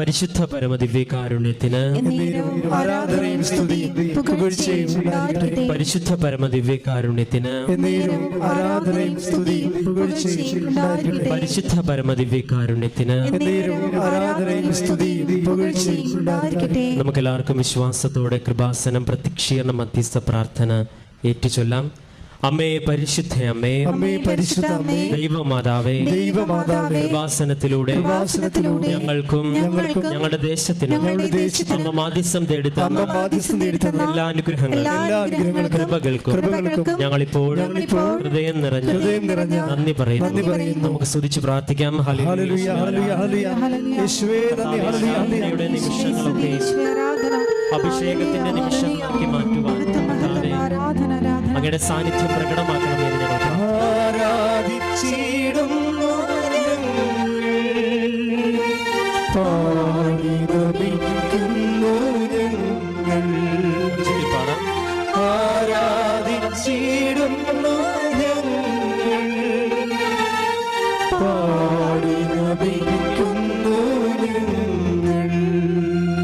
പരിശുദ്ധ പരമദിവ്യകാരുണ്യത്തിന് ആരാധനയും സ്തുതിയും പുകഴ്ചയും പരിശുദ്ധ പരമദിവ്യകാരുണ്യത്തിന് ആരാധനയും സ്തുതിയും പുകഴ്ചയും പരിശുദ്ധ പരമദിവ്യകാരുണ്യത്തിന് ആരാധനയും സ്തുതിയും പുകഴ്ചയും ഉണ്ടായിരിക്കട്ടെ നമുക്ക് എല്ലാവർക്കും വിശ്വാസത്തോടെ കൃപാസനം പ്രത്യക്ഷീകരണ മധ്യസ്ഥ പ്രാർത്ഥന ഏറ്റുചൊല്ലാം. അമ്മേ പരിശുദ്ധ അമ്മേ. അമ്മേ പരിശുദ്ധ അമ്മേ. ദൈവമാതാവേ. ദൈവമാതാവേ. കൃപാസനത്തിലൂടെ. കൃപാസനത്തിലൂടെ. ഞങ്ങൾക്കും ഞങ്ങൾക്കും ഞങ്ങളുടെ ദേശത്തിനും ഞങ്ങളുടെ ദേശത്തിനും അമ്മ മാധ്യസ്ഥം തേടി തന്ന തന്ന മാധ്യസ്ഥം തന്ന എല്ലാ അനുഗ്രഹങ്ങളും എല്ലാ അനുഗ്രഹങ്ങളും കൃപകൾക്കും കൃപകൾക്കും ഞങ്ങളിപ്പോൾ ഹൃദയം നിറഞ്ഞ ഹൃദയം നിറഞ്ഞ നന്ദി പറയുന്നു. നന്ദി പറയുന്നു. നമുക്ക് സ്തുതിച്ച് പ്രാർത്ഥിക്കാം. ഹല്ലേലൂയ ഹല്ലേലൂയ ഹല്ലേലൂയ യേശുവേ നന്ദി ഹല്ലേലൂയ. നിമിഷങ്ങളൊക്കെ അഭിഷേകത്തിന്റെ നിമിഷങ്ങളാക്കി മാറ്റുവാൻ അങ്ങയുടെ സാന്നിധ്യം പ്രാർത്ഥിക്കുന്നു. ആരാധിച്ചിടുന്നു. ആരാധിച്ചിടുന്നു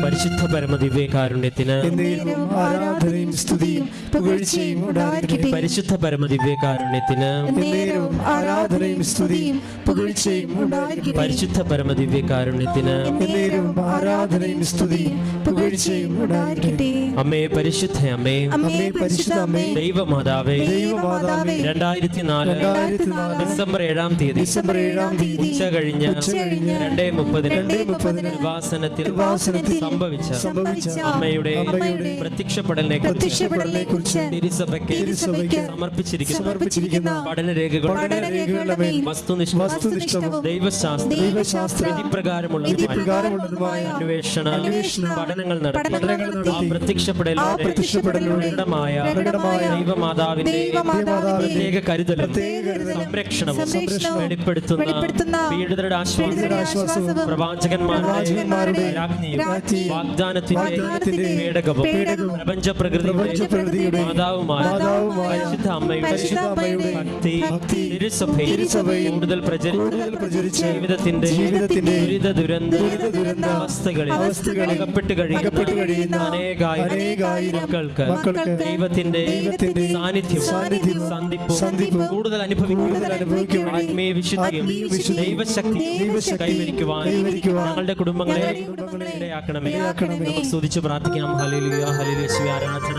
പരിശുദ്ധ പരമ ദിവ്യകാരുണ്യത്തിന് ആരാധനയും സ്തുതിയും പുകഴ്ചയും ഉണ്ടായിരിക്കട്ടെ പരിശുദ്ധ പരമദിവ്യകാരുണ്യത്തിന് എന്നേരും ആരാധനയും സ്തുതിയും പുകഴ്ചയും ഉണ്ടായിരിക്കട്ടെ. പരിശുദ്ധ പരമദിവ്യകാരുണ്യത്തിന് എന്നേരും ആരാധനയും സ്തുതിയും പുകഴ്ചയും ഉണ്ടായിരിക്കട്ടെ. അമ്മേ പരിശുദ്ധ അമ്മേ. അമ്മേ പരിശുദ്ധ അമ്മേ. ദൈവമാതാവേ. ദൈവമാതാവേ. രണ്ടായിരത്തി നാല് ഡിസംബർ ഏഴാം തീയതി. ഡിസംബർ ഏഴാം തീയതി. ഉച്ച കഴിഞ്ഞ് രണ്ടേ മുപ്പതിന് രണ്ടേ മുപ്പതിന് വാസനത്തിൽ സംഭവിച്ച സംഭവിച്ച അമ്മയുടെ പ്രത്യക്ഷപ്പെടലിനെ പ്രത്യക്ഷപ്പെടലിനെ തിരുസഭയ്ക്ക് സമർപ്പിച്ചിരിക്കുന്ന. വസ്തുനിഷ്ഠവും ദൈവശാസ്ത്ര വിധിപ്രകാരമുള്ള അന്വേഷണ പഠനങ്ങൾ നടത്തി. പ്രത്യക്ഷപ്പെടലിലൂടെ ദൈവമാതാവിന്റെ പ്രത്യേക സംരക്ഷണവും വെളിപ്പെടുത്തുന്ന പീഡിതരുടെ ആശ്വാസവും പ്രവാചകന്മാരുടെ വാഗ്ദാനത്തിന്റെ പേടകവും പ്രപഞ്ച പ്രപഞ്ചപ്രകൃതിയുടെ പരിശുദ്ധ അമ്മയുടെ പരിശുദ്ധ അമ്മയുടെ ഭക്തി തിരുസഭയിൽ കൂടുതൽ പ്രചരിച്ച് ജീവിതത്തിന്റെ ദുരിത ദുരന്ത അവസ്ഥകളിൽ അകപ്പെട്ട് കഴിയുന്ന അനേകായിരം മക്കൾക്ക് ദൈവത്തിന്റെ സാന്നിധ്യം സന്ധിപ്പും കൂടുതൽ ആത്മീയ വിശുദ്ധിയും ദൈവശക്തി കൈവരിക്കുവാൻ ഞങ്ങളുടെ കുടുംബങ്ങളെ ഇടയാക്കണമേ സ്തുതിച്ച് പ്രാർത്ഥിക്കാം. ഹല്ലേലൂയ യേശുവേ ആരാധന.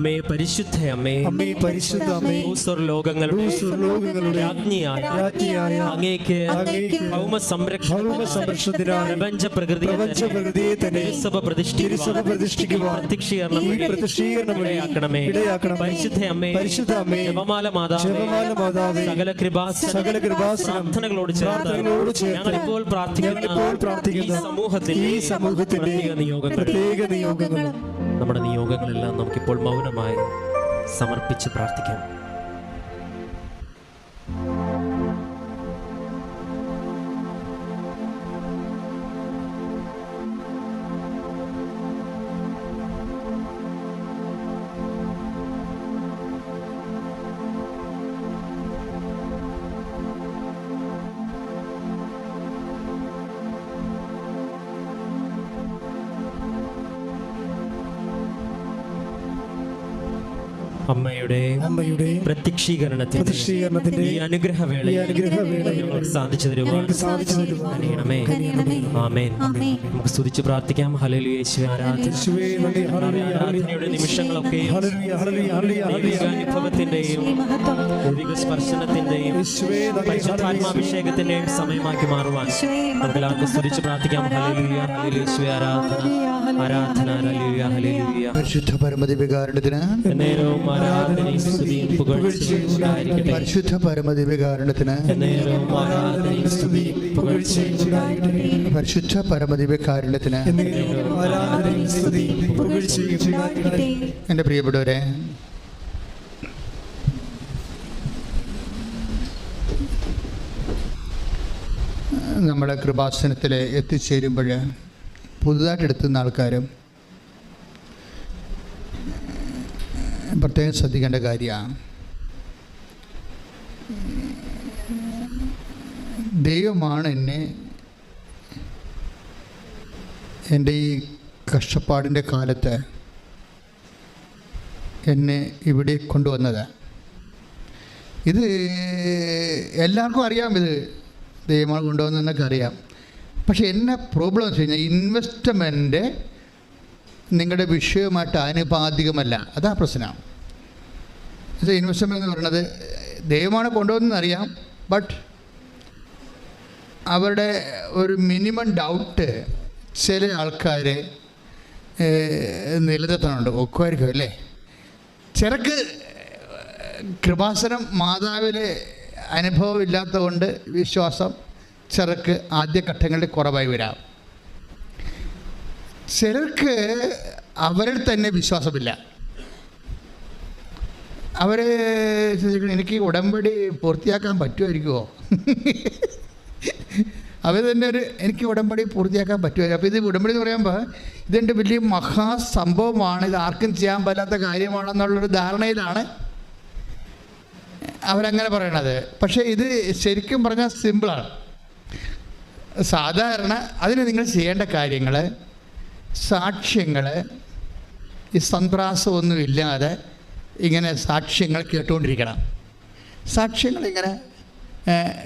അമ്മേ പരിശുദ്ധ അമ്മേ. അമ്മേ പരിശുദ്ധ അമ്മേ. ലോകങ്ങളുടെ ലോകങ്ങളുടെ രാജ്ഞിയായ രാജ്ഞിയായ അങ്ങേക്ക് ഭൗമ സംരക്ഷണ സംരക്ഷണത്തിനായി പ്രപഞ്ച പ്രകൃതി പ്രപഞ്ച പ്രകൃതിയെ തന്നെ സഭ തിരുസഭ സഭ പ്രതിഷ്ഠിക്കുവാൻ പ്രത്യക്ഷീകരണം പ്രത്യക്ഷീകരണം ഇടയാക്കണമേ. ഇടയാക്കണമേ. പരിശുദ്ധ അമ്മേ. പരിശുദ്ധ അമ്മേ. ജപമാല മാതാവേ. ജപമാല മാതാവേ. സകല കൃപാ സകല കൃപാ പ്രാർത്ഥനകളോട് ചേർത്ത് പ്രാർത്ഥനകളോട് ചേർത്ത് ഞങ്ങളിപ്പോൾ പ്രാർത്ഥിക്കുന്ന ഇപ്പോൾ പ്രാർത്ഥിക്കുന്ന സമൂഹത്തിൽ ഈ സമൂഹത്തിന്റെ പ്രത്യേക നിയോഗങ്ങൾ. പ്രത്യേക നിയോഗങ്ങളും. നമ്മുടെ നിയോഗങ്ങളെല്ലാം നമുക്കിപ്പോൾ മൗനമായി സമർപ്പിച്ച് പ്രാർത്ഥിക്കാം. അമ്മയുടെ അമ്മയുടെ പ്രത്യക്ഷീകരണത്തിന്റെ പ്രത്യക്ഷീകരണത്തിന്റെ ഈ അനുഗ്രഹവേള ഈ അനുഗ്രഹവേളയിൽ ഞങ്ങൾക്ക് സാധിച്ചു തരുവാൻ സാധിച്ചു തരുവാൻ കനിയണമേ. ആമേൻ. നമുക്ക് സ്തുതിച്ച് പ്രാർത്ഥിക്കാം. നന്ദി. ഹല്ലേലൂയ ആരാധനയുടെ നിമിഷങ്ങളൊക്കെ ഹല്ലേലൂയ ഹല്ലേലൂയ ഹല്ലേലൂയ ഹല്ലേലൂയ. ദൈവികാനുഭവത്തിന്റെയും ഈ മഹത്വം ദൈവിക സ്പർശനത്തിന്റെയും പരിശുദ്ധാത്മാഭിഷേകത്തിന്റെയും സമയമാക്കി മാറുവാൻ ഈശോയെ നമുക്ക് എല്ലാവർക്കും സ്തുതിച്ച് പ്രാർത്ഥിക്കാം. യേശുവേ ആരാധന. ആരാധന ഹല്ലേലൂയ ഹല്ലേലൂയ. പരിശുദ്ധ പരമദിവ്യകാരണത്തിന് എന്നേരവും ആരാധനയും സ്തുതിയും പുകഴ്ചയും ഉണ്ടായിരിക്കട്ടെ. പരിശുദ്ധ പരമദിവ്യകാരണത്തിന് എന്നേരവും ആരാധനയും സ്തുതിയും പുകഴ്ചയും ഉണ്ടായിരിക്കട്ടെ. പരിശുദ്ധ പരമദിവ്യകാരണത്തിന് ആരാധനയും സ്തുതിയും പുകഴ്ചയും ഉണ്ടായിരിക്കട്ടെ. എന്റെ പ്രിയപ്പെട്ടവരെ നമ്മുടെ കൃപാസനത്തിൽ എത്തിച്ചേരുമ്പോൾ പുതുതായിട്ട് എടുത്തുന്ന ആൾക്കാരും പ്രത്യേകം ശ്രദ്ധിക്കേണ്ട കാര്യമാണ് ദൈവമാണ് എന്നെ എന്റെ ഈ കഷ്ടപ്പാടിന്റെ കാലത്ത് എന്നെ ഇവിടെ കൊണ്ടുവന്നത്. ഇത് എല്ലാവർക്കും അറിയാം ഇത് ദൈവമാണ് കൊണ്ടുവന്നതെന്നൊക്കെ അറിയാം. പക്ഷെ എന്നെ പ്രോബ്ലം വെച്ച് കഴിഞ്ഞാൽ ഇൻവെസ്റ്റ്മെന്റ് നിങ്ങളുടെ വിഷയവുമായിട്ട് ആനുപാതികമല്ല. അതാ പ്രശ്നം. ഇൻവെസ്റ്റ്മെന്റ് എന്ന് പറയുന്നത് ദൈവമാണ് കൊണ്ടുവന്നതെന്നറിയാം ബട്ട് അവരുടെ ഒരു മിനിമം ഡൗട്ട് ചില ആൾക്കാർ നിലനിർത്തണുണ്ട്. ഒക്കുമായിരിക്കും അല്ലേ? ചിലക്ക് കൃപാസനം മാതാവിലെ അനുഭവം ഇല്ലാത്തതുകൊണ്ട് വിശ്വാസം ചിലർക്ക് ആദ്യഘട്ടങ്ങളിൽ കുറവായി വരാം. ചിലർക്ക് അവരിൽ തന്നെ വിശ്വാസമില്ല. അവർ എനിക്ക് ഉടമ്പടി പൂർത്തിയാക്കാൻ പറ്റുമായിരിക്കുമോ അവർ തന്നെ ഒരു എനിക്ക് ഉടമ്പടി പൂർത്തിയാക്കാൻ പറ്റുമായിരിക്കും. അപ്പോൾ ഇത് ഉടമ്പടി എന്ന് പറയുമ്പോൾ ഇതെന്റെ വലിയ മഹാസംഭവമാണ് ഇത് ആർക്കും ചെയ്യാൻ പറ്റാത്ത കാര്യമാണെന്നുള്ളൊരു ധാരണയിലാണ് അവരങ്ങനെ പറയണത്. പക്ഷേ ഇത് ശരിക്കും പറഞ്ഞാൽ സിമ്പിളാണ്. സാധാരണ അതിന് നിങ്ങൾ ചെയ്യേണ്ട കാര്യങ്ങൾ സാക്ഷ്യങ്ങൾ ഈ സന്ത്രാസമൊന്നുമില്ലാതെ ഇങ്ങനെ സാക്ഷ്യങ്ങൾ കേട്ടുകൊണ്ടിരിക്കണം. സാക്ഷ്യങ്ങൾ ഇങ്ങനെ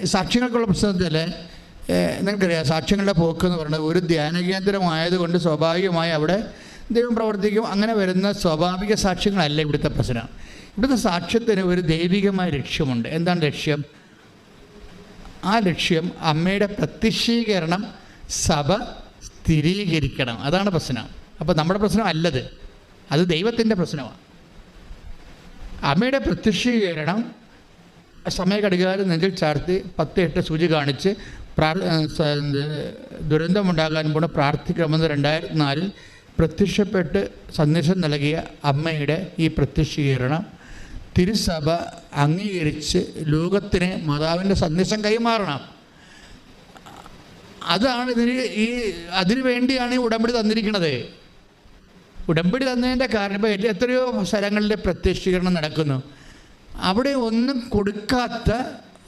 സാക്ഷ്യങ്ങൾക്കുള്ള പ്രശ്നത്തിൽ നിങ്ങൾക്കറിയാം സാക്ഷ്യങ്ങളുടെ പോക്ക് എന്ന് പറയുന്നത് ഒരു ധ്യാനകേന്ദ്രമായതുകൊണ്ട് സ്വാഭാവികമായി അവിടെ ദൈവം പ്രവർത്തിക്കും. അങ്ങനെ വരുന്ന സ്വാഭാവിക സാക്ഷ്യങ്ങളല്ല ഇവിടുത്തെ പ്രശ്നം. ഇവിടുത്തെ സാക്ഷ്യത്തിന് ഒരു ദൈവികമായ ലക്ഷ്യമുണ്ട്. എന്താണ് ലക്ഷ്യം? ആ ലക്ഷ്യം അമ്മയുടെ പ്രത്യക്ഷീകരണം സഭ സ്ഥിരീകരിക്കണം. അതാണ് പ്രശ്നം. അപ്പോൾ നമ്മുടെ പ്രശ്നം അല്ലത്. അത് ദൈവത്തിന്റെ പ്രശ്നമാണ്. അമ്മയുടെ പ്രത്യക്ഷീകരണം സമയഘടികാരം നെഞ്ചിൽ ചാർത്തി പത്ത് എട്ട് സൂചി കാണിച്ച് പ്രാർ ദുരന്തമുണ്ടാകാൻ പോണ പ്രാർത്ഥിക്കണമെന്ന് രണ്ടായിരത്തി നാലിൽ പ്രത്യക്ഷപ്പെട്ട് സന്ദേശം നൽകിയ അമ്മയുടെ ഈ പ്രത്യക്ഷീകരണം തിരുസഭ അംഗീകരിച്ച് ലോകത്തിന് മാതാവിന്റെ സന്ദേശം കൈമാറണം. അതാണ് ഇതിന് ഈ അതിനു വേണ്ടിയാണ് ഈ ഉടമ്പടി തന്നിരിക്കുന്നത്. ഉടമ്പടി തന്നതിന്റെ കാരണം ഇപ്പോൾ എത്രയോ സ്ഥലങ്ങളിൽ പ്രത്യക്ഷീകരണം നടക്കുന്നു. അവിടെ ഒന്നും കൊടുക്കാത്ത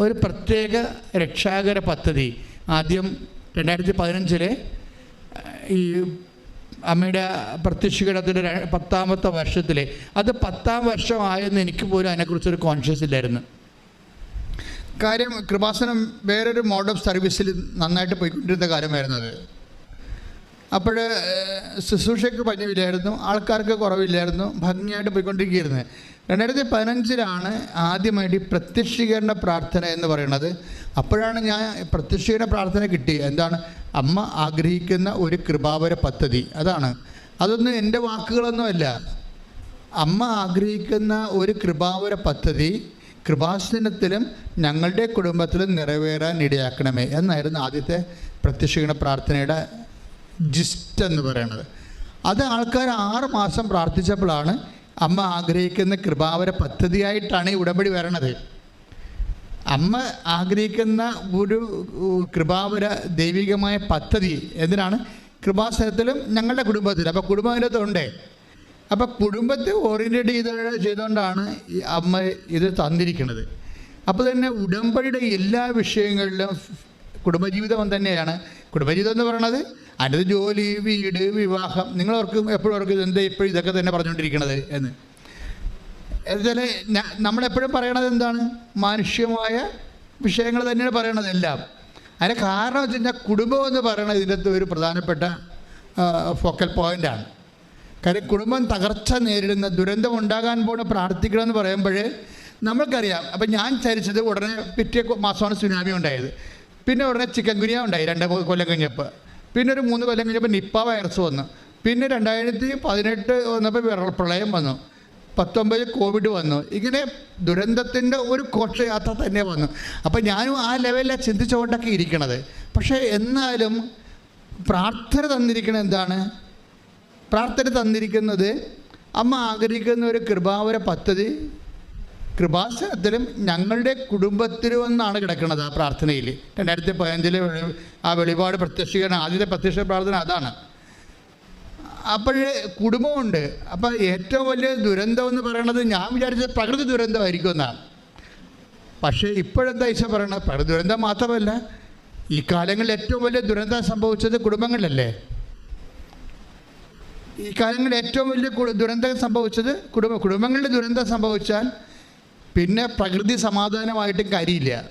ഒരു പ്രത്യേക രക്ഷാകര പദ്ധതി. ആദ്യം രണ്ടായിരത്തി പതിനഞ്ചിലെ ഈ അമ്മയുടെ പ്രത്യക്ഷീകരണത്തിന്റെ പത്താമത്തെ വർഷത്തിലെ. അത് പത്താം വർഷമായെന്ന് എനിക്ക് പോലും അതിനെക്കുറിച്ചൊരു കോൺഷ്യസ് ഇല്ലായിരുന്നു. കാര്യം കൃപാസനം വേറൊരു മോഡ് ഓഫ് സർവീസിൽ നന്നായിട്ട് പോയിക്കൊണ്ടിരുന്ന കാര്യമായിരുന്നത് അപ്പോൾ ശുശ്രൂഷയ്ക്ക് പഞ്ഞമില്ലായിരുന്നു ആൾക്കാർക്ക് കുറവില്ലായിരുന്നു ഭംഗിയായിട്ട് പോയിക്കൊണ്ടിരിക്കുകയായിരുന്നു. രണ്ടായിരത്തി പതിനഞ്ചിലാണ് ആദ്യമായിട്ട് ഈ പ്രത്യക്ഷീകരണ പ്രാർത്ഥന എന്ന് പറയുന്നത്. അപ്പോഴാണ് ഞാൻ പ്രത്യക്ഷീകരണ പ്രാർത്ഥന കിട്ടി എന്താണ്? അമ്മ ആഗ്രഹിക്കുന്ന ഒരു കൃപാവര പദ്ധതി. അതാണ്. അതൊന്നും എന്റെ വാക്കുകളൊന്നുമല്ല അമ്മ ആഗ്രഹിക്കുന്ന ഒരു കൃപാവര പദ്ധതി കൃപാസനത്തിലും ഞങ്ങളുടെ കുടുംബത്തിലും നിറവേറാൻ ഇടയാക്കണമേ എന്നായിരുന്നു ആദ്യത്തെ പ്രത്യക്ഷീകരണ പ്രാർത്ഥനയുടെ ജിസ്റ്റ് എന്ന് പറയുന്നത്. അത് ആൾക്കാർ ആറ് മാസം പ്രാർത്ഥിച്ചപ്പോഴാണ് അമ്മ ആഗ്രഹിക്കുന്ന കൃപാവര പദ്ധതിയായിട്ടാണ് ഈ ഉടമ്പടി വരണത്. അമ്മ ആഗ്രഹിക്കുന്ന ഒരു കൃപാവര ദൈവികമായ പദ്ധതി എന്തിനാണ്? കൃപാസനത്തിലും ഞങ്ങളുടെ കുടുംബത്തിൽ അപ്പോൾ ഉണ്ടേ. അപ്പോൾ കുടുംബത്തെ ഓറിയന്റഡ് ചെയ്ത് ചെയ്തുകൊണ്ടാണ് അമ്മ ഇത് തന്നിരിക്കുന്നത്. അപ്പോൾ തന്നെ ഉടമ്പടിയുടെ എല്ലാ വിഷയങ്ങളിലും കുടുംബജീവിതം തന്നെയാണ്. കുടുംബജീവിതം എന്ന് പറയുന്നത് അതിന്റെ ജോലി വീട് വിവാഹം. നിങ്ങൾ ഓർക്കും എപ്പോഴും ഓർക്കും എന്താ ഇപ്പോഴും ഇതൊക്കെ തന്നെ പറഞ്ഞുകൊണ്ടിരിക്കണത് എന്ന്. എന്നുവെച്ചാൽ നമ്മളെപ്പോഴും പറയണത് എന്താണ്? മാനുഷ്യമായ വിഷയങ്ങൾ തന്നെയാണ് പറയണത് എല്ലാം. അതിന് കാരണം വെച്ച് കഴിഞ്ഞാൽ കുടുംബം എന്ന് പറയുന്നത് ഇതിനകത്ത് ഒരു പ്രധാനപ്പെട്ട ഫോക്കൽ പോയിന്റാണ് കാര്യം കുടുംബം തകർച്ച നേരിടുന്ന ദുരന്തം ഉണ്ടാകാൻ പോണ പ്രാർത്ഥിക്കണമെന്ന് പറയുമ്പോൾ നമ്മൾക്കറിയാം. അപ്പം ഞാൻ ചരിച്ചത് ഉടനെ പിറ്റേ മാസമാണ് സുനാമി ഉണ്ടായത്. പിന്നെ ഉടനെ ചിക്കൻ ഗുനിയ ഉണ്ടായി. രണ്ട് കൊല്ലം കഴിഞ്ഞപ്പോൾ പിന്നെ ഒരു മൂന്ന് കൊല്ലം കഴിഞ്ഞപ്പോൾ നിപ്പ വൈറസ് വന്നു. പിന്നെ രണ്ടായിരത്തി പതിനെട്ട് വന്നപ്പോൾ പ്രളയം വന്നു. പത്തൊമ്പത് കോവിഡ് വന്നു. ഇങ്ങനെ ദുരന്തത്തിന്റെ ഒരു ഘോഷയാത്ര തന്നെ വന്നു. അപ്പോൾ ഞാനും ആ ലെവലിലാണ് ചിന്തിച്ചുകൊണ്ടൊക്കെ ഇരിക്കണത്. പക്ഷേ എന്നാലും പ്രാർത്ഥന തന്നിരിക്കുന്നത് എന്താണ്? പ്രാർത്ഥന തന്നിരിക്കുന്നത് അമ്മ ആഗ്രഹിക്കുന്ന ഒരു കൃപാവര പദ്ധതി കൃപാസനത്തിലും ഞങ്ങളുടെ കുടുംബത്തിലും എന്നാണ് കിടക്കുന്നത് ആ പ്രാർത്ഥനയിൽ. രണ്ടായിരത്തി പതിനഞ്ചിലെ ആ വെളിപാട് പ്രത്യക്ഷീകരണം ആദ്യത്തെ പ്രത്യക്ഷ പ്രാർത്ഥന അതാണ്. അപ്പോഴേ കുടുംബമുണ്ട്. അപ്പോൾ ഏറ്റവും വലിയ ദുരന്തം എന്ന് പറയുന്നത് ഞാൻ വിചാരിച്ചത് പ്രകൃതി ദുരന്തമായിരിക്കും എന്നാണ്. പക്ഷേ ഇപ്പോഴെന്താ ഈശോ പറയണത്? പ്രകൃതി ദുരന്തം മാത്രമല്ല ഈ കാലങ്ങളിൽ ഏറ്റവും വലിയ ദുരന്തം സംഭവിച്ചത് കുടുംബങ്ങളിലല്ലേ? ഈ കാലങ്ങളിൽ ഏറ്റവും വലിയ ദുരന്തം സംഭവിച്ചത് കുടുംബ കുടുംബങ്ങളുടെ ദുരന്തം സംഭവിച്ചാൽ പിന്നെ പ്രകൃതി സമാധാനമായിട്ടും കാര്യമില്ല.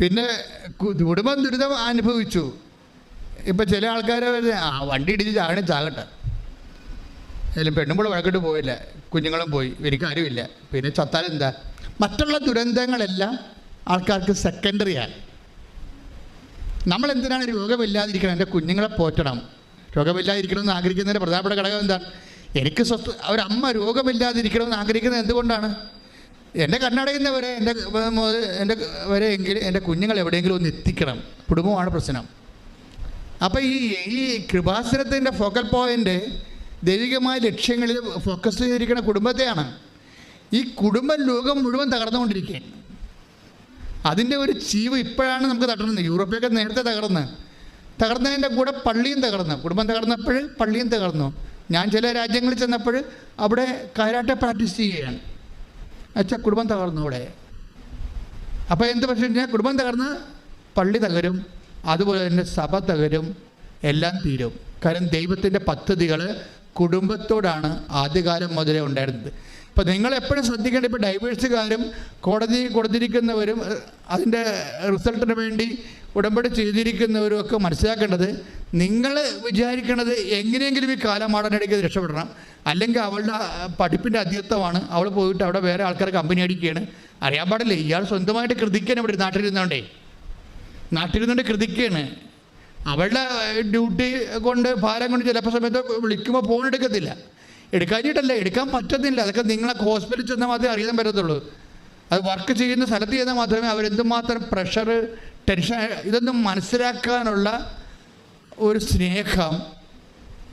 പിന്നെ കുടുംബം ദുരിതം അനുഭവിച്ചു. ഇപ്പം ചില ആൾക്കാർ ആ വണ്ടി ഇടിച്ച് ചാകണേ ചാകട്ടെ. അതിലും പെണ്ണുമ്പോൾ വഴക്കിട്ട് പോയില്ല. കുഞ്ഞുങ്ങളും പോയി. എനിക്ക് ആരുമില്ല പിന്നെ ചത്താൽ എന്താ? മറ്റുള്ള ദുരന്തങ്ങളെല്ലാം ആൾക്കാർക്ക് സെക്കൻഡറിയാണ് നമ്മൾ എന്തിനാണ് രോഗമില്ലാതിരിക്കണം? എന്റെ കുഞ്ഞുങ്ങളെ പോറ്റണം. രോഗമില്ലാതിരിക്കണം എന്ന് ആഗ്രഹിക്കുന്നതിന്റെ പ്രധാനപ്പെട്ട ഘടകം എന്താണ്? എനിക്ക് സ്വസ്ഥ ഒരമ്മ രോഗമില്ലാതിരിക്കണമെന്ന് ആഗ്രഹിക്കുന്നത് എന്തുകൊണ്ടാണ്? എന്റെ കർണാടകയിൽ നിന്ന് എന്റെ എന്റെ വരെ എങ്കിൽ എന്റെ കുഞ്ഞുങ്ങൾ എവിടെയെങ്കിലും ഒന്ന് എത്തിക്കണം. കുടുംബമാണ് പ്രശ്നം. അപ്പോൾ ഈ ഈ കൃപാസനത്തിന്റെ ഫോക്കൽ പോയിന്റ് ദൈവികമായ ലക്ഷ്യങ്ങളിൽ ഫോക്കസ് ചെയ്തിരിക്കുന്ന കുടുംബത്തെയാണ്. ഈ കുടുംബം ലോകം മുഴുവൻ തകർന്നുകൊണ്ടിരിക്കുകയാണ്. അതിന്റെ ഒരു ചീവ് ഇപ്പോഴാണ് നമുക്ക് തകർന്നത്. യൂറോപ്പിലൊക്കെ നേരത്തെ തകർന്ന്. തകർന്നതിന്റെ കൂടെ പള്ളിയും തകർന്നു. കുടുംബം തകർന്നപ്പോൾ പള്ളിയും തകർന്നു. ഞാൻ ചില രാജ്യങ്ങളിൽ ചെന്നപ്പോൾ അവിടെ കാരാട്ട പ്രാക്ടീസ് ചെയ്യുകയാണ്. അച്ഛാ കുടുംബം തകർന്നു അവിടെ. അപ്പോൾ എന്ത് പ്രശ്നം കഴിഞ്ഞാൽ കുടുംബം തകർന്ന് പള്ളി തകരും അതുപോലെ തന്നെ സഭ തകരും എല്ലാം തീരും. കാരണം ദൈവത്തിന്റെ പദ്ധതികൾ കുടുംബത്തോടാണ് ആദ്യകാലം മുതലേ ഉണ്ടായിരുന്നത്. ഇപ്പം നിങ്ങൾ എപ്പോഴും ശ്രദ്ധിക്കേണ്ട ഇപ്പോൾ ഡൈവേഴ്സുകാരും കോടതി കൊടുത്തിരിക്കുന്നവരും അതിന്റെ റിസൾട്ടിന് വേണ്ടി ഉടമ്പടി ചെയ്തിരിക്കുന്നവരൊക്കെ മനസ്സിലാക്കേണ്ടത് നിങ്ങൾ വിചാരിക്കണത് എങ്ങനെയെങ്കിലും ഈ കാലമാടനടിക്ക് രക്ഷപ്പെടണം. അല്ലെങ്കിൽ അവളുടെ പഠിപ്പിന്റെ അധ്യത്വമാണ് അവൾ പോയിട്ട് അവിടെ വേറെ ആൾക്കാർ കമ്പനി അടിക്കുകയാണ്. അറിയാൻ പാടില്ലേ? ഇയാൾ സ്വന്തമായിട്ട് കൃതിക്കാൻ ഇവിടെ നാട്ടിലിരുന്നോണ്ടേ. നാട്ടിലിരുന്നുകൊണ്ട് കൃതിക്കാണ്. അവളുടെ ഡ്യൂട്ടി കൊണ്ട് ഭാരം കൊണ്ട് ചിലപ്പോൾ സമയത്ത് വിളിക്കുമ്പോൾ ഫോൺ എടുക്കത്തില്ല. എടുക്കാഞ്ഞിട്ടല്ല എടുക്കാൻ പറ്റത്തില്ല. അതൊക്കെ നിങ്ങളെ ഹോസ്പിറ്റലിൽ ചെന്നാൽ മാത്രമേ അറിയാൻ പറ്റത്തുള്ളൂ. അത് വർക്ക് ചെയ്യുന്ന സ്ഥലത്ത് ചെയ്താൽ മാത്രമേ അവരെന്തുമാത്രം പ്രഷർ ടെൻഷൻ ഇതൊന്നും മനസ്സിലാക്കാനുള്ള ഒരു സ്നേഹം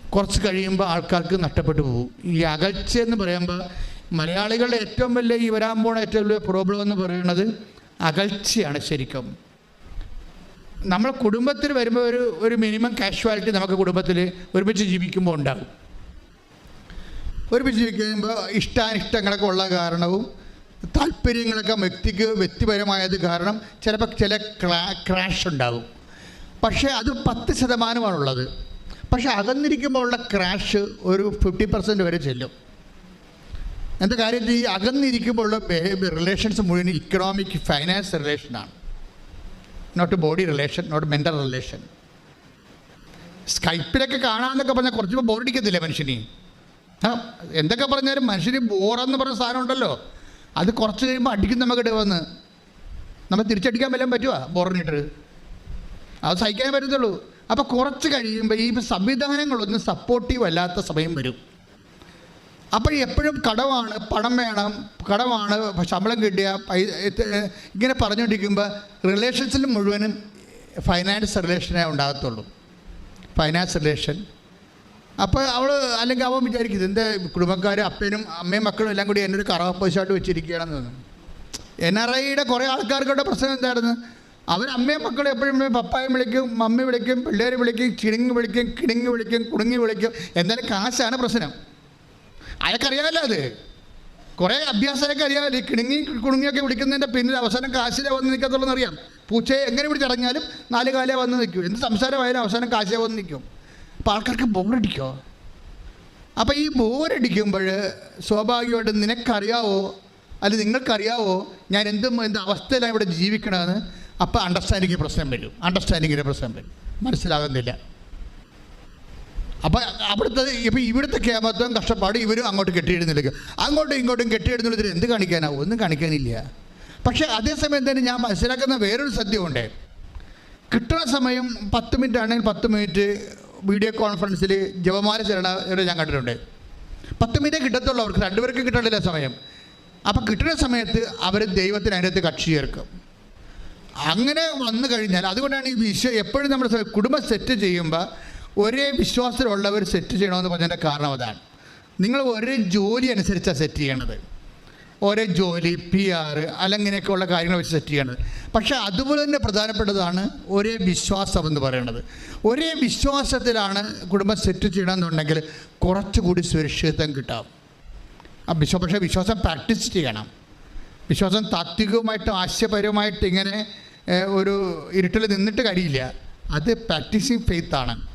കുറച്ച് കഴിയുമ്പോൾ ആൾക്കാർക്ക് നഷ്ടപ്പെട്ടു പോകും. ഈ അകൽച്ച എന്ന് പറയുമ്പോൾ മലയാളികളുടെ ഏറ്റവും വലിയ ഈ വരാൻ പോണ ഏറ്റവും വലിയ പ്രോബ്ലം എന്ന് പറയുന്നത് അകൽച്ചയാണ് ശരിക്കും. നമ്മൾ കുടുംബത്തിൽ വരുമ്പോൾ ഒരു ഒരു മിനിമം കാഷ്വാലിറ്റി നമുക്ക് കുടുംബത്തിൽ ഒരുമിച്ച് ജീവിക്കുമ്പോൾ ഉണ്ടാകും. ഒരുമിച്ച് ജീവിക്കുമ്പോൾ ഇഷ്ടാനിഷ്ടങ്ങളൊക്കെ ഉള്ള കാരണവും താല്പര്യങ്ങളൊക്കെ വ്യക്തിക്ക് വ്യക്തിപരമായത് കാരണം ചിലപ്പോൾ ചില ക്ലാ ക്രാഷ് ഉണ്ടാകും പക്ഷേ അത് പത്ത് ശതമാനമാണുള്ളത്. പക്ഷേ അകന്നിരിക്കുമ്പോൾ ഉള്ള ക്രാഷ് ഒരു ഫിഫ്റ്റി പെർസെന്റ് വരെ ചെല്ലും. എന്താ കാര്യം? ഈ അകന്നിരിക്കുമ്പോൾ ഉള്ള റിലേഷൻസ് മുഴുവൻ economic finance റിലേഷനാണ് not body relation not mental relation. സ്കൈപ്പിലൊക്കെ കാണാമെന്നൊക്കെ പറഞ്ഞാൽ കുറച്ച് ബോറടിക്കത്തില്ലേ മനുഷ്യനെ? എന്തൊക്കെ പറഞ്ഞാലും മനുഷ്യന് ബോറെന്ന് പറഞ്ഞ സാധനം ഉണ്ടല്ലോ. അത് കുറച്ച് കഴിയുമ്പോൾ അടിക്കും നമുക്ക് വന്ന്. നമ്മൾ തിരിച്ചടിക്കാൻ വല്ലതും പറ്റുമോ ബോറിനിട്ട് അത് സഹിക്കാൻ പറ്റത്തുള്ളൂ. അപ്പോൾ കുറച്ച് കഴിയുമ്പോൾ ഈ സംവിധാനങ്ങളൊന്നും സപ്പോർട്ടീവ് അല്ലാത്ത സമയം വരും. അപ്പോൾ എപ്പോഴും കടമാണ് പണം വേണം കടമാണ് ശമ്പളം കിട്ടിയ പൈ ഇത് ഇങ്ങനെ പറഞ്ഞുകൊണ്ടിരിക്കുമ്പോൾ റിലേഷൻസിൽ മുഴുവനും ഫൈനാൻസ് റിലേഷനേ ഉണ്ടാകത്തുള്ളൂ. ഫൈനാൻസ് റിലേഷൻ അപ്പോൾ അവൾ അല്ലെങ്കിൽ അവൻ വിചാരിക്കുന്നത് എന്റെ കുടുംബക്കാർ അപ്പനും അമ്മയും മക്കളും എല്ലാം കൂടി എന്നൊരു കറവപ്പശായിട്ട് വെച്ചിരിക്കുകയാണെന്ന്. തോന്നുന്നു എൻ ആർ ഐയുടെ കുറേ ആൾക്കാർക്കുള്ള പ്രശ്നം എന്തായിരുന്നു? അവർ അമ്മയും മക്കളും എപ്പോഴും പപ്പായും വിളിക്കും മമ്മി വിളിക്കും പിള്ളേർ വിളിക്കും ചിണുങ്ങി വിളിക്കും കിടുങ്ങി വിളിക്കും കുടുങ്ങി വിളിക്കും. എന്തായാലും കാശാണ് പ്രശ്നം. അയാൾക്കറിയാമല്ലോ അത്. കുറേ അഭ്യാസമൊക്കെ അറിയാമല്ലോ. ഈ കിണുങ്ങി കുണുങ്ങിയൊക്കെ വിളിക്കുന്നതിന്റെ പിന്നിൽ അവസാനം കാശിലെ വന്ന് നിൽക്കത്തുള്ളൂ അറിയാം പൂച്ചയെ എങ്ങനെ വിളിച്ചടങ്ങിയാലും നാല് കാലേ വന്ന് നിൽക്കും. എന്ത് സംസാരമായാലും അവസാനം കാശിലെ വന്ന് നിൽക്കും. അപ്പോൾ ആൾക്കാർക്ക് ബോറടിക്കോ? അപ്പോൾ ഈ ബോറടിക്കുമ്പോൾ സ്വാഭാവികമായിട്ടും നിനക്കറിയാവോ? അല്ലെങ്കിൽ നിങ്ങൾക്കറിയാവോ? ഞാൻ എന്ത് എന്ത് അവസ്ഥയിലാണ് ഇവിടെ ജീവിക്കണമെന്ന് അപ്പോൾ അണ്ടർസ്റ്റാൻഡിങ് പ്രശ്നം വരും. അണ്ടർസ്റ്റാൻഡിങ്ങിന്റെ പ്രശ്നം വരും. മനസ്സിലാകുന്നില്ല. അപ്പം അവിടുത്തെ ഇപ്പം ഇവിടുത്തെ കേമത്വം കഷ്ടപ്പാട് ഇവരും അങ്ങോട്ട് കെട്ടിയിടുന്നില്ല. അങ്ങോട്ടും ഇങ്ങോട്ടും കെട്ടിയിടുന്നുള്ളതിൽ എന്ത് കാണിക്കാനാവും? ഒന്നും കാണിക്കാനില്ല. പക്ഷേ അതേസമയം തന്നെ ഞാൻ മനസ്സിലാക്കുന്ന വേറൊരു സത്യമുണ്ട്. കിട്ടുന്ന സമയം പത്ത് മിനിറ്റ് ആണെങ്കിൽ പത്ത് മിനിറ്റ് വീഡിയോ കോൺഫറൻസിൽ ജപമാല ചെല്ലണവരെ ഞാൻ കണ്ടിട്ടുണ്ട്. പത്ത് മിനിറ്റ് കിട്ടത്തുള്ളൂ അവർക്ക് രണ്ടുപേർക്കും കിട്ടണില്ല സമയം. അപ്പം കിട്ടുന്ന സമയത്ത് അവർ ദൈവത്തിന് അതിനകത്ത് കക്ഷി ചേർക്കും. അങ്ങനെ വന്നു കഴിഞ്ഞാൽ അതുകൊണ്ടാണ് ഈ വിശ്വ എപ്പോഴും നമ്മൾ സ- കുടുംബം സെറ്റ് ചെയ്യുമ്പോൾ ഒരേ വിശ്വാസത്തിലുള്ളവർ സെറ്റ് ചെയ്യണമെന്ന് പറഞ്ഞതിന്റെ കാരണം അതാണ്. നിങ്ങൾ ഒരേ ജോലി അനുസരിച്ചാണ് സെറ്റ് ചെയ്യണത്. ഒരേ ജോലി പി ആർ അല്ലങ്ങനെയൊക്കെ ഉള്ള കാര്യങ്ങൾ വെച്ച് സെറ്റ് ചെയ്യണത്. പക്ഷേ അതുപോലെ തന്നെ പ്രധാനപ്പെട്ടതാണ് ഒരേ വിശ്വാസം എന്ന് പറയുന്നത് ഒരേ വിശ്വാസത്തിലാണ് കുടുംബം സെറ്റ് ചെയ്യണമെന്നുണ്ടെങ്കിൽ കുറച്ചുകൂടി സുരക്ഷിതത്വം കിട്ടാം. ആ വിശ്വാസം പക്ഷേ വിശ്വാസം പ്രാക്ടീസ് ചെയ്യണം. വിശ്വാസം താത്വികവുമായിട്ടും ആശയപരവുമായിട്ട് ഇങ്ങനെ ഒരു ഇരുട്ടിൽ നിന്നിട്ട് കഴിയില്ല അത് പ്രാക്ടീസിങ് ഫെയ്ത്താണ്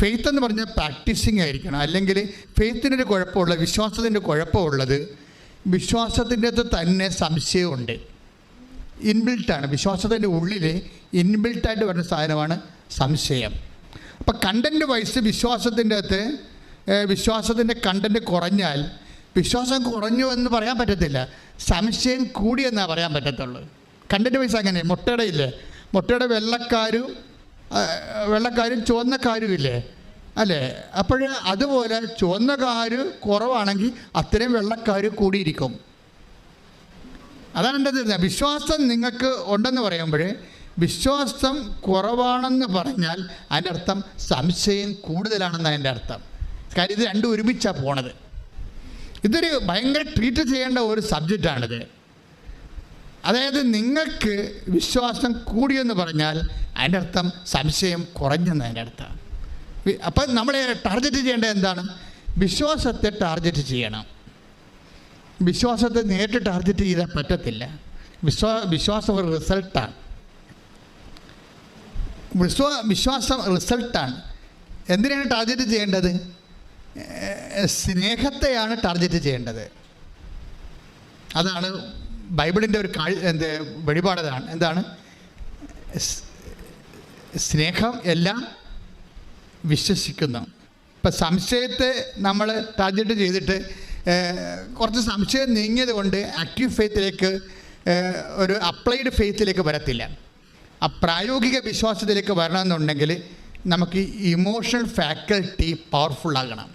ഫെയ്ത്ത് എന്ന് പറഞ്ഞാൽ പ്രാക്ടീസിങ് ആയിരിക്കണം. അല്ലെങ്കിൽ ഫെയ്ത്തിനൊരു കുഴപ്പമുള്ള വിശ്വാസത്തിന്റെ കുഴപ്പമുള്ളത് വിശ്വാസത്തിന്റെ അകത്ത് തന്നെ സംശയമുണ്ട്. ഇൻബിൽട്ടാണ്. വിശ്വാസത്തിന്റെ ഉള്ളിൽ ഇൻബിൽട്ടായിട്ട് വരുന്ന സാധനമാണ് സംശയം. അപ്പം കണ്ടന്റ് വൈസ് വിശ്വാസത്തിന്റെ അകത്ത് വിശ്വാസത്തിന്റെ കണ്ടന്റ് കുറഞ്ഞാൽ വിശ്വാസം കുറഞ്ഞു എന്ന് പറയാൻ പറ്റത്തില്ല. സംശയം കൂടിയെന്നാ പറയാൻ പറ്റത്തുള്ളൂ. കണ്ടന്റ് വൈസ് അങ്ങനെ മുട്ടയുടെ ഇല്ലേ? മുട്ടയുടെ വെള്ളക്കാരും വെള്ളക്കാരും ചുവന്നക്കാരും ഇല്ലേ? അല്ലേ? അപ്പോൾ അതുപോലെ ചുവന്നക്കാര് കുറവാണെങ്കിൽ അത്രയും വെള്ളക്കാർ കൂടിയിരിക്കും. അതാണ് എന്റെ തീർന്നത് വിശ്വാസം നിങ്ങൾക്ക് ഉണ്ടെന്ന് പറയുമ്പോൾ വിശ്വാസം കുറവാണെന്ന് പറഞ്ഞാൽ അതിന്റെ അർത്ഥം സംശയം കൂടുതലാണെന്ന് അതിന്റെ അർത്ഥം. കാര്യം ഇത് രണ്ടും ഒരുമിച്ചാണ് പോണത്. ഇതൊരു ഭയങ്കര ട്രീറ്റ് ചെയ്യേണ്ട ഒരു സബ്ജക്റ്റാണിത് അതായത് നിങ്ങൾക്ക് വിശ്വാസം കൂടിയെന്ന് പറഞ്ഞാൽ അതിന്റെ അർത്ഥം സംശയം കുറഞ്ഞെന്ന് അതിന്റെ അർത്ഥം. അപ്പം നമ്മളെ ടാർഗറ്റ് ചെയ്യേണ്ടത് എന്താണ്? വിശ്വാസത്തെ ടാർഗറ്റ് ചെയ്യണം. വിശ്വാസത്തെ നേരിട്ട് ടാർഗറ്റ് ചെയ്താൽ പറ്റത്തില്ല. വിശ്വാ വിശ്വാസം ഒരു റിസൾട്ടാണ് വിശ്വാ വിശ്വാസം റിസൾട്ടാണ് എന്തിനാണ് ടാർഗറ്റ് ചെയ്യേണ്ടത്? സ്നേഹത്തെയാണ് ടാർഗറ്റ് ചെയ്യേണ്ടത്. അതാണ് ബൈബിളിന്റെ ഒരു കാഴ് എന്ത് വെളിപാടതാണ് എന്താണ്? സ്നേഹം എല്ലാം വിശ്വസിക്കുന്നു. ഇപ്പം സംശയത്തെ നമ്മൾ ടാർജറ്റ് ചെയ്തിട്ട് കുറച്ച് സംശയം നീങ്ങിയത് കൊണ്ട് ആക്റ്റീവ് ഫെയ്ത്തിലേക്ക് ഒരു അപ്ലൈഡ് ഫെയ്ത്തിലേക്ക് വരത്തില്ല. ആ പ്രായോഗിക വിശ്വാസത്തിലേക്ക് വരണമെന്നുണ്ടെങ്കിൽ നമുക്ക് ഇമോഷണൽ ഫാക്കൽറ്റി പവർഫുൾ ആകണം.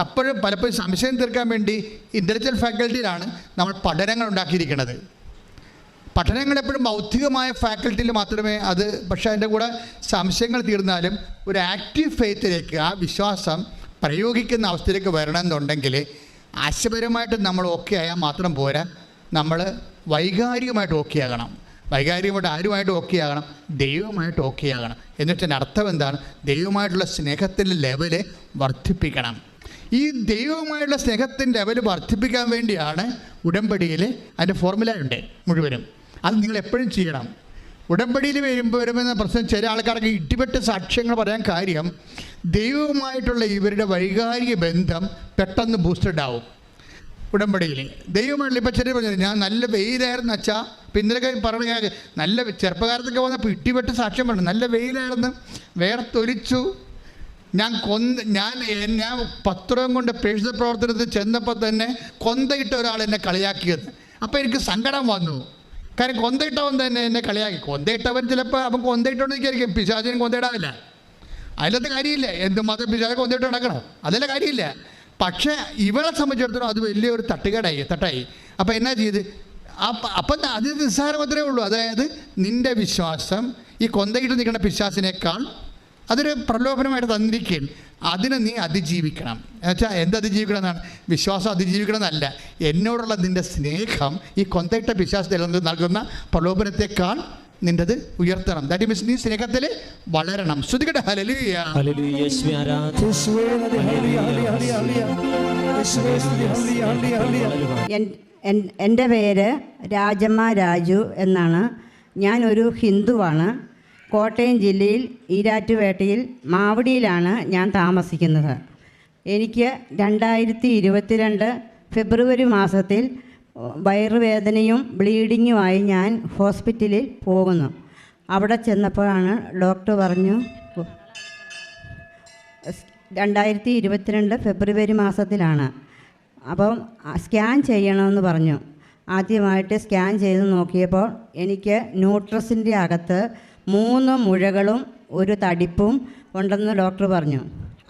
അപ്പോഴും പലപ്പോഴും സംശയം തീർക്കാൻ വേണ്ടി ഇന്റലിജന്റ് ഫാക്കൽറ്റിയിലാണ് നമ്മൾ പഠനങ്ങൾ ഉണ്ടാക്കിയിരിക്കുന്നത്. പഠനങ്ങൾ എപ്പോഴും ബൗദ്ധികമായ ഫാക്കൽറ്റിയിൽ മാത്രമേ അത് പക്ഷേ അതിന്റെ കൂടെ സംശയങ്ങൾ തീർന്നാലും ഒരു ആക്റ്റീവ് ഫെയ്ത്തിലേക്ക് ആ വിശ്വാസം പ്രയോഗിക്കുന്ന അവസ്ഥയിലേക്ക് വരണമെന്നുണ്ടെങ്കിൽ ആശയപരമായിട്ട് നമ്മൾ ഓക്കെ ആയാൽ മാത്രം പോരാ. നമ്മൾ വൈകാരികമായിട്ട് ഓക്കെ ആകണം. വൈകാരികമായിട്ട് ആരുമായിട്ട് ഓക്കെ ആകണം? ദൈവമായിട്ട് ഓക്കെ ആകണം. എന്നിട്ടതിന്റെ അർത്ഥം എന്താണ്? ദൈവമായിട്ടുള്ള സ്നേഹത്തിന്റെ ലെവൽ വർദ്ധിപ്പിക്കണം. ഈ ദൈവവുമായുള്ള സ്നേഹത്തിന്റെ ലെവൽ വർദ്ധിപ്പിക്കാൻ വേണ്ടിയാണ് ഉടമ്പടിയിൽ അതിന്റെ ഫോർമുല ഉണ്ട് മുഴുവനും. അത് നിങ്ങൾ എപ്പോഴും ചെയ്യണം. ഉടമ്പടിയിൽ വരുമ്പോൾ വരുമെന്ന പ്രശ്നം ചില ആൾക്കാർക്ക് ഇടിപെട്ട സാക്ഷ്യങ്ങൾ പറയാൻ കാര്യം ദൈവവുമായിട്ടുള്ള ഇവരുടെ വൈകാരിക ബന്ധം പെട്ടെന്ന് ബൂസ്റ്റഡ് ആവും ഉടമ്പടിയിൽ. ദൈവമായിട്ടുള്ള ഇപ്പം ചെറിയ പറഞ്ഞു ഞാൻ നല്ല വെയിലായിരുന്നു അച്ഛാ. പറഞ്ഞ ഞാൻ നല്ല ചെറുപ്പകാലത്തൊക്കെ വന്നപ്പോൾ ഇട്ടിപ്പെട്ട് സാക്ഷ്യം പറഞ്ഞു. നല്ല വെയിലായിരുന്നു. വേർത്തൊലിച്ചു ഞാൻ കൊന്ത ഞാൻ ഞാൻ പത്രം കൊണ്ട് പ്രേക്ഷിത പ്രവർത്തനത്തിൽ ചെന്നപ്പോൾ തന്നെ കൊന്തയിട്ട ഒരാൾ എന്നെ കളിയാക്കിയത്. അപ്പോൾ എനിക്ക് സങ്കടം വന്നു. കാരണം കൊന്തയിട്ടവൻ തന്നെ എന്നെ കളിയാക്കി. കൊന്തയിട്ടവൻ ചിലപ്പോൾ അവൻ കൊന്തയിട്ടോണ്ടിരിക്കും പിശാചിനും കൊന്തയിടാവില്ല അതിലത്തെ കാര്യമില്ല. എന്ത് മാത്രം പിശാചെ കൊന്തയിട്ട് നടക്കണം? അതിലെ കാര്യമില്ല. പക്ഷേ ഇവളെ സംബന്ധിച്ചിടത്തോളം അത് വലിയൊരു തട്ടുകേടായി തട്ടായി. അപ്പോൾ എന്നാ ചെയ്ത്? അപ്പം അത് നിസ്സാരം അത്രേ ഉള്ളൂ. അതായത് നിന്റെ വിശ്വാസം ഈ കൊന്തയിട്ട് നിൽക്കുന്ന പിശാസിനേക്കാൾ അതൊരു പ്രലോഭനമായിട്ട് തന്നിരിക്കുകയാണ്. അതിനെ നീ അതിജീവിക്കണം. എന്നുവെച്ചാൽ എന്ത് അതിജീവിക്കണം എന്നാണ് വിശ്വാസം അതിജീവിക്കണം എന്നല്ല എന്നോടുള്ള നിന്റെ സ്നേഹം ഈ കൊന്തയിട്ട വിശ്വാസത്തിൽ നൽകുന്ന പ്രലോഭനത്തെക്കാൾ നിന്റെത് ഉയർത്തണം. ദാറ്റ് മീൻസ് നീ സ്നേഹത്തിൽ വളരണം. ശ്രുതികട്ടെ ഹലലുയ എന്റെ പേര് രാജമ്മ രാജു എന്നാണ്. ഞാനൊരു ഹിന്ദുവാണ്. കോട്ടയം ജില്ലയിൽ ഈരാറ്റുപേട്ടയിൽ മാവടിയിലാണ് ഞാൻ താമസിക്കുന്നത്. എനിക്ക് രണ്ടായിരത്തി ഇരുപത്തിരണ്ട് ഫെബ്രുവരി മാസത്തിൽ വയറുവേദനയും ബ്ലീഡിങ്ങുമായി ഞാൻ ഹോസ്പിറ്റലിൽ പോകുന്നു. അവിടെ ചെന്നപ്പോഴാണ് ഡോക്ടർ പറഞ്ഞു രണ്ടായിരത്തി ഇരുപത്തിരണ്ട് ഫെബ്രുവരി മാസത്തിലാണ്. അപ്പം സ്കാൻ ചെയ്യണമെന്ന് പറഞ്ഞു. ആദ്യമായിട്ട് സ്കാൻ ചെയ്ത് നോക്കിയപ്പോൾ എനിക്ക് ന്യൂട്രസിന്റെ അകത്ത് മൂന്ന് മുഴകളും ഒരു തടിപ്പും ഉണ്ടെന്ന് ഡോക്ടർ പറഞ്ഞു.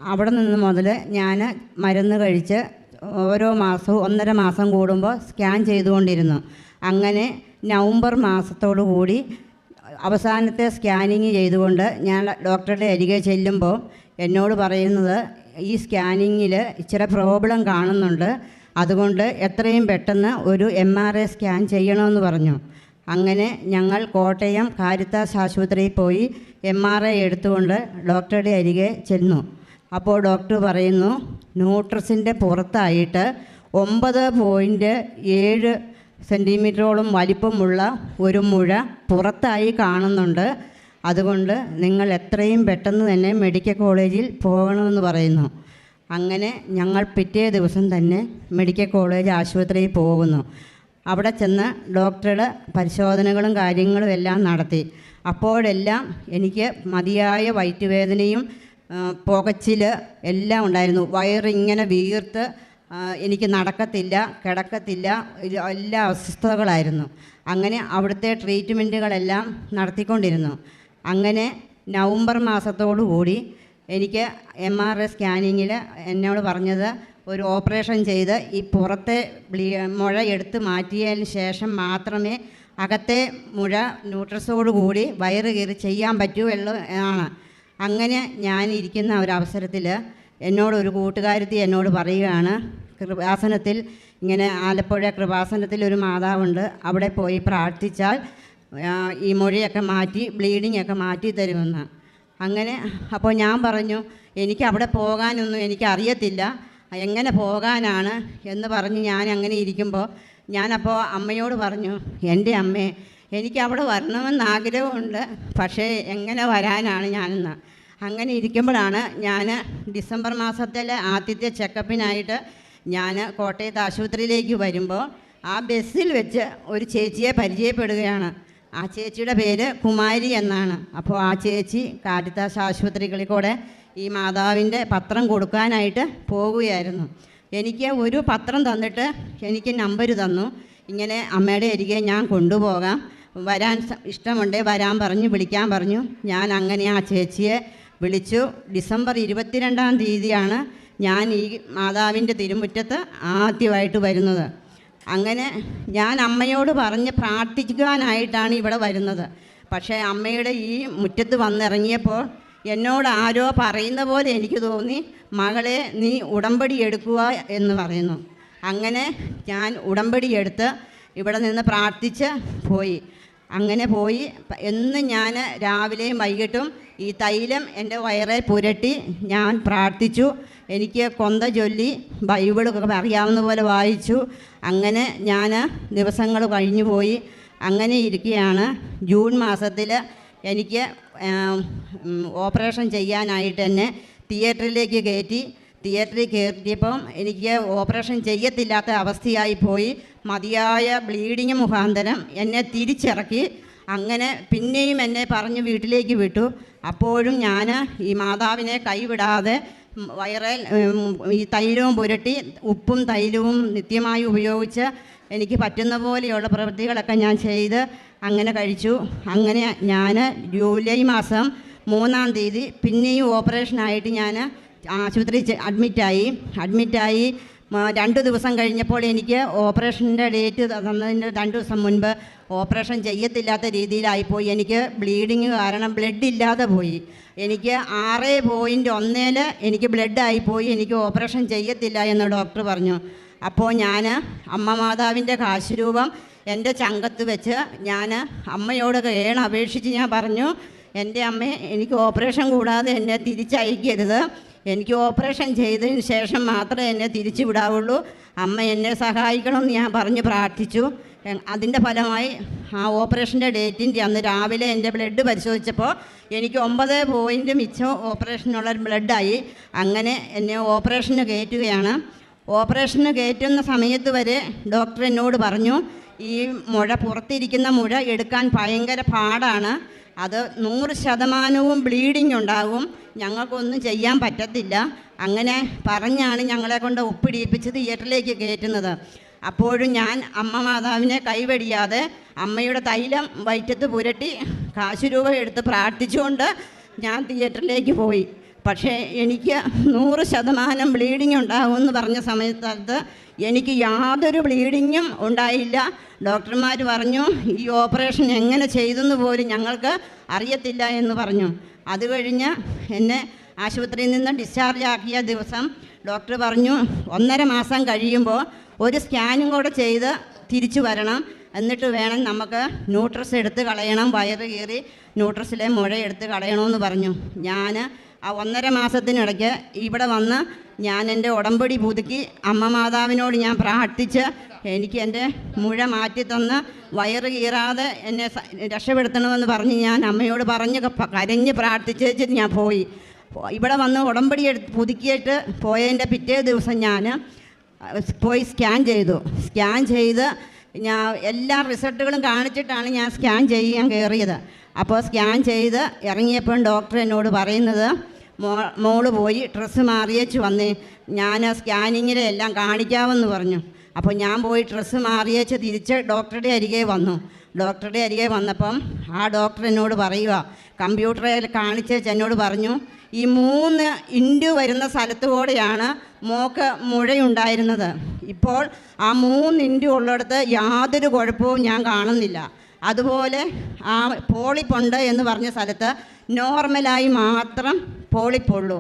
അവിടെ നിന്ന് മുതൽ ഞാൻ മരുന്ന് കഴിച്ച് ഓരോ മാസവും ഒന്നര മാസം കൂടുമ്പോൾ സ്കാൻ ചെയ്തുകൊണ്ടിരുന്നു. അങ്ങനെ നവംബർ മാസത്തോടു കൂടി അവസാനത്തെ സ്കാനിങ് ചെയ്തുകൊണ്ട് ഞാൻ ഡോക്ടറുടെ അരികെ ചെല്ലുമ്പോൾ എന്നോട് പറയുന്നത് ഈ സ്കാനിങ്ങിൽ ഇച്ചിരി പ്രോബ്ലം കാണുന്നുണ്ട്. അതുകൊണ്ട് എത്രയും പെട്ടെന്ന് ഒരു എം ആർ ഐ സ്കാൻ ചെയ്യണമെന്ന് പറഞ്ഞു. അങ്ങനെ ഞങ്ങൾ കോട്ടയം കാരിത്താസ് ആശുപത്രിയിൽ പോയി എം ആർ ഐ എടുത്തുകൊണ്ട് ഡോക്ടറുടെ അരികെ ചെന്നു. അപ്പോൾ ഡോക്ടർ പറയുന്നു ന്യൂട്രസിന്റെ പുറത്തായിട്ട് ഒമ്പത് പോയിന്റ് ഏഴ് സെന്റിമീറ്ററോളം വലിപ്പമുള്ള ഒരു മുഴ പുറത്തായി കാണുന്നുണ്ട്. അതുകൊണ്ട് നിങ്ങൾ എത്രയും പെട്ടെന്ന് തന്നെ മെഡിക്കൽ കോളേജിൽ പോകണമെന്ന് പറയുന്നു. അങ്ങനെ ഞങ്ങൾ പിറ്റേ ദിവസം തന്നെ മെഡിക്കൽ കോളേജ് ആശുപത്രിയിൽ പോകുന്നു. അവിടെ ചെന്ന് ഡോക്ടറുടെ പരിശോധനകളും കാര്യങ്ങളും എല്ലാം നടത്തി. അപ്പോഴെല്ലാം എനിക്ക് മതിയായ വയറ്റുവേദനയും പുകച്ചിൽ എല്ലാം ഉണ്ടായിരുന്നു. വയറിങ്ങനെ വീർത്ത് എനിക്ക് നടക്കത്തില്ല കിടക്കത്തില്ല എല്ലാ അസ്വസ്ഥതകളായിരുന്നു. അങ്ങനെ അവിടുത്തെ ട്രീറ്റ്മെന്റുകളെല്ലാം നടത്തിക്കൊണ്ടിരുന്നു. അങ്ങനെ നവംബർ മാസത്തോടു കൂടി എനിക്ക് എം ആർ ഐ സ്കാനിങ്ങിൽ എന്നോട് പറഞ്ഞത് ഒരു ഓപ്പറേഷൻ ചെയ്ത് ഈ പുറത്തെ മുഴ എടുത്ത് മാറ്റിയതിന് ശേഷം മാത്രമേ അകത്തെ മുഴ ന്യൂട്രസോട് കൂടി വയറ് കയറി ചെയ്യാൻ പറ്റൂ ആണ്. അങ്ങനെ ഞാൻ ഇരിക്കുന്ന ഒരവസരത്തിൽ എന്നോട് ഒരു കൂട്ടുകാരത്തി എന്നോട് പറയുകയാണ് കൃപാസനത്തിൽ ഇങ്ങനെ ആലപ്പുഴ കൃപാസനത്തിൽ ഒരു മാതാവുണ്ട് അവിടെ പോയി പ്രാർത്ഥിച്ചാൽ ഈ മൊഴിയൊക്കെ മാറ്റി ബ്ലീഡിംഗ് ഒക്കെ മാറ്റി തരുമെന്ന്. അങ്ങനെ അപ്പോൾ ഞാൻ പറഞ്ഞു എനിക്ക് അവിടെ പോകാനൊന്നും എനിക്ക് അറിയത്തില്ല എങ്ങനെ പോകാനാണ് എന്ന് പറഞ്ഞ് ഞാൻ അങ്ങനെ ഇരിക്കുമ്പോൾ ഞാനപ്പോൾ അമ്മയോട് പറഞ്ഞു എന്റെ അമ്മേ എനിക്ക് അവിടെ വരണമെന്ന് ആഗ്രഹമുണ്ട് പക്ഷേ എങ്ങനെ വരാനാണ് ഞാനെന്ന്. അങ്ങനെ ഇരിക്കുമ്പോഴാണ് ഞാൻ ഡിസംബർ മാസത്തിലെ ആദ്യത്തെ ചെക്കപ്പിനായിട്ട് ഞാൻ കോട്ടയത്ത് ആശുപത്രിയിലേക്ക് വരുമ്പോൾ ആ ബസ്സിൽ വെച്ച് ഒരു ചേച്ചിയെ പരിചയപ്പെടുകയാണ്. ആ ചേച്ചിയുടെ പേര് കുമാരി എന്നാണ്. അപ്പോൾ ആ ചേച്ചി കാരിത്താസ് ആശുപത്രികളിൽ കൂടെ ഈ മാതാവിന്റെ പത്രം കൊടുക്കാനായിട്ട് പോവുകയായിരുന്നു എനിക്ക് ഒരു പത്രം തന്നിട്ട് എനിക്ക് നമ്പർ തന്നു. ഇങ്ങനെ അമ്മയുടെ അരികെ ഞാൻ കൊണ്ടുപോകാം. വരാൻ ഇഷ്ടമുണ്ട് വരാൻ പറഞ്ഞു വിളിക്കാൻ പറഞ്ഞു. ഞാൻ അങ്ങനെ ആ ചേച്ചിയെ വിളിച്ചു. ഡിസംബർ ഇരുപത്തിരണ്ടാം തീയതിയാണ് ഞാൻ ഈ മാതാവിന്റെ തിരുമുറ്റത്ത് ആദ്യമായിട്ട് വരുന്നത്. അങ്ങനെ ഞാൻ അമ്മയോട് പറഞ്ഞ് പ്രാർത്ഥിക്കാനായിട്ടാണ് ഇവിടെ വരുന്നത്. പക്ഷേ അമ്മയുടെ ഈ മുറ്റത്ത് വന്നിറങ്ങിയപ്പോൾ എന്നോട് ആരോ പറയുന്ന പോലെ എനിക്ക് തോന്നി മകളെ നീ ഉടമ്പടി എടുക്കുക എന്ന് പറയുന്നു. അങ്ങനെ ഞാൻ ഉടമ്പടി എടുത്ത് ഇവിടെ നിന്ന് പ്രാർത്ഥിച്ച് പോയി. അങ്ങനെ പോയി. എന്ന് ഞാൻ രാവിലെയും വൈകിട്ടും ഈ തൈലം എന്റെ വയറെ പുരട്ടി ഞാൻ പ്രാർത്ഥിച്ചു. എനിക്ക് കൊന്ത ചൊല്ലി ബൈബിളൊക്കെ അറിയാവുന്ന പോലെ വായിച്ചു. അങ്ങനെ ഞാൻ ദിവസങ്ങൾ കഴിഞ്ഞു പോയി അങ്ങനെ ഇരിക്കുകയാണ്. ജൂൺ മാസത്തിൽ എനിക്ക് ഓപ്പറേഷൻ ചെയ്യാനായിട്ട് എന്നെ തിയേറ്ററിലേക്ക് കയറ്റി. തിയേറ്ററിൽ കയറ്റിയപ്പം എനിക്ക് ഓപ്പറേഷൻ ചെയ്യത്തില്ലാത്ത അവസ്ഥയായി പോയി. മതിയായ ബ്ലീഡിങ് മുഖാന്തരം എന്നെ തിരിച്ചിറക്കി. അങ്ങനെ പിന്നെയും എന്നെ പറഞ്ഞ് വീട്ടിലേക്ക് വിട്ടു. അപ്പോഴും ഞാൻ ഈ മാതാവിനെ കൈവിടാതെ വയറൽ ഈ തൈലവും പുരട്ടി ഉപ്പും തൈലവും നിത്യമായി ഉപയോഗിച്ച് എനിക്ക് പറ്റുന്ന പോലെയുള്ള പ്രവൃത്തികളൊക്കെ ഞാൻ ചെയ്ത് അങ്ങനെ കഴിച്ചു. അങ്ങനെ ഞാൻ ജൂലൈ മാസം മൂന്നാം തീയതി പിന്നെയും ഓപ്പറേഷനായിട്ട് ഞാൻ ആശുപത്രി അഡ്മിറ്റായി അഡ്മിറ്റായി രണ്ട് ദിവസം കഴിഞ്ഞപ്പോൾ എനിക്ക് ഓപ്പറേഷന്റെ ഡേറ്റ് തന്നതിന് രണ്ട് ദിവസം മുൻപ് ഓപ്പറേഷൻ ചെയ്യത്തില്ലാത്ത രീതിയിലായിപ്പോയി. എനിക്ക് ബ്ലീഡിങ് കാരണം ബ്ലഡ് ഇല്ലാതെ പോയി. എനിക്ക് ആറ് പോയിന്റ് ഒന്നേൽ എനിക്ക് ബ്ലഡ് ആയിപ്പോയി. എനിക്ക് ഓപ്പറേഷൻ ചെയ്യത്തില്ല എന്ന് ഡോക്ടർ പറഞ്ഞു. അപ്പോൾ ഞാൻ അമ്മ മാതാവിന്റെ കാശുരൂപം എന്റെ ചങ്കത്ത് വെച്ച് ഞാൻ അമ്മയോട് ഏണ് അപേക്ഷിച്ച് ഞാൻ പറഞ്ഞു എന്റെ അമ്മ എനിക്ക് ഓപ്പറേഷൻ കൂടാതെ എന്നെ തിരിച്ചയക്കരുത്. എനിക്ക് ഓപ്പറേഷൻ ചെയ്തതിന് ശേഷം മാത്രമേ എന്നെ തിരിച്ചു വിടാവുള്ളൂ അമ്മ എന്നെ സഹായിക്കണമെന്ന് ഞാൻ പറഞ്ഞ് പ്രാർത്ഥിച്ചു. അതിന്റെ ഫലമായി ആ ഓപ്പറേഷന്റെ ഡേറ്റിന്റെ അന്ന് രാവിലെ എന്റെ ബ്ലഡ് പരിശോധിച്ചപ്പോൾ എനിക്ക് ഒമ്പത് പോയിന്റ് മിച്ചം ഓപ്പറേഷനുള്ള ബ്ലഡായി. അങ്ങനെ എന്നെ ഓപ്പറേഷന് കയറ്റുകയാണ്. ഓപ്പറേഷന് കയറ്റുന്ന സമയത്ത് വരെ ഡോക്ടർ എന്നോട് പറഞ്ഞു ഈ മുഴ പുറത്തിരിക്കുന്ന മുഴ എടുക്കാൻ ഭയങ്കര പാടാണ്. അത് നൂറ് ശതമാനവും ബ്ലീഡിങ് ഉണ്ടാകും ഞങ്ങൾക്കൊന്നും ചെയ്യാൻ പറ്റത്തില്ല. അങ്ങനെ പറഞ്ഞാണ് ഞങ്ങളെ കൊണ്ട് ഒപ്പിടിയിപ്പിച്ച് തിയേറ്ററിലേക്ക് കയറ്റുന്നത്. അപ്പോഴും ഞാൻ അമ്മ മാതാവിനെ കൈവടിയാതെ അമ്മയുടെ തൈലം വയറ്റത്ത് പുരട്ടി കാശ് രൂപ എടുത്ത് പ്രാർത്ഥിച്ചുകൊണ്ട് ഞാൻ തിയേറ്ററിലേക്ക് പോയി. പക്ഷേ എനിക്ക് നൂറ് ശതമാനം ബ്ലീഡിങ് ഉണ്ടാകുമെന്ന് പറഞ്ഞ സമയത്ത് എനിക്ക് യാതൊരു ബ്ലീഡിങ്ങും ഉണ്ടായില്ല. ഡോക്ടർമാർ പറഞ്ഞു ഈ ഓപ്പറേഷൻ എങ്ങനെ ചെയ്തെന്ന് പോലും ഞങ്ങൾക്ക് അറിയത്തില്ല എന്ന് പറഞ്ഞു. അത് കഴിഞ്ഞ് എന്നെ ആശുപത്രിയിൽ നിന്ന് ഡിസ്ചാർജ് ആക്കിയ ദിവസം ഡോക്ടർ പറഞ്ഞു ഒന്നര മാസം കഴിയുമ്പോൾ ഒരു സ്കാനും കൂടെ ചെയ്ത് തിരിച്ചു വരണം. എന്നിട്ട് വേണം നമുക്ക് ന്യൂട്രസ് എടുത്ത് കളയണം. വയറ് കീറി ന്യൂട്രസിലെ മുഴ എടുത്ത് കളയണമെന്ന് പറഞ്ഞു. ഞാൻ ആ ഒന്നര മാസത്തിനിടയ്ക്ക് ഇവിടെ വന്ന് ഞാൻ എന്റെ ഉടമ്പടി പുതുക്കി അമ്മ മാതാവിനോട് ഞാൻ പ്രാർത്ഥിച്ച് എനിക്ക് എന്റെ മുഴ മാറ്റി തന്ന് വയറ് കീറാതെ എന്നെ രക്ഷപ്പെടുത്തണമെന്ന് പറഞ്ഞ് ഞാൻ അമ്മയോട് പറഞ്ഞ് കരഞ്ഞ് പ്രാർത്ഥിച്ചേച്ച് ഞാൻ പോയി. ഇവിടെ വന്ന് ഉടമ്പടി എടുത്ത് പുതുക്കിയിട്ട് പോയതിന്റെ പിറ്റേ ദിവസം ഞാൻ പോയി സ്കാൻ ചെയ്തു. സ്കാൻ ചെയ്ത് ഞാൻ എല്ലാ റിസൾട്ടുകളും കാണിച്ചിട്ടാണ് ഞാൻ സ്കാൻ ചെയ്യാൻ കയറിയത്. അപ്പോൾ സ്കാൻ ചെയ്ത് ഇറങ്ങിയപ്പോൾ ഡോക്ടർ എന്നോട് പറയുന്നത് മോ മോൾ പോയി ഡ്രസ്സ് മാറിയേച്ച് വന്ന്. ഞാൻ സ്കാനിങ്ങിലെ എല്ലാം കാണിക്കാമെന്ന് പറഞ്ഞു. അപ്പോൾ ഞാൻ പോയി ഡ്രസ്സ് മാറിയേച്ച് തിരിച്ച് ഡോക്ടറുടെ അരികെ വന്നു. ഡോക്ടറുടെ അരികെ വന്നപ്പം ആ ഡോക്ടർ എന്നോട് പറയുക കമ്പ്യൂട്ടറിൽ കാണിച്ചേച്ച് എന്നോട് പറഞ്ഞു ഈ മൂന്ന് ഇൻഡു വരുന്ന സ്ഥലത്തുകൂടെയാണ് മോക്ക് മുഴയുണ്ടായിരുന്നത്. ഇപ്പോൾ ആ മൂന്ന് ഇൻഡു ഉള്ളിടത്ത് യാതൊരു കുഴപ്പവും ഞാൻ കാണുന്നില്ല. അതുപോലെ ആ പോളിപ്പുണ്ട് എന്ന് പറഞ്ഞ സ്ഥലത്ത് നോർമലായി മാത്രം പോളിപ്പുള്ളൂ.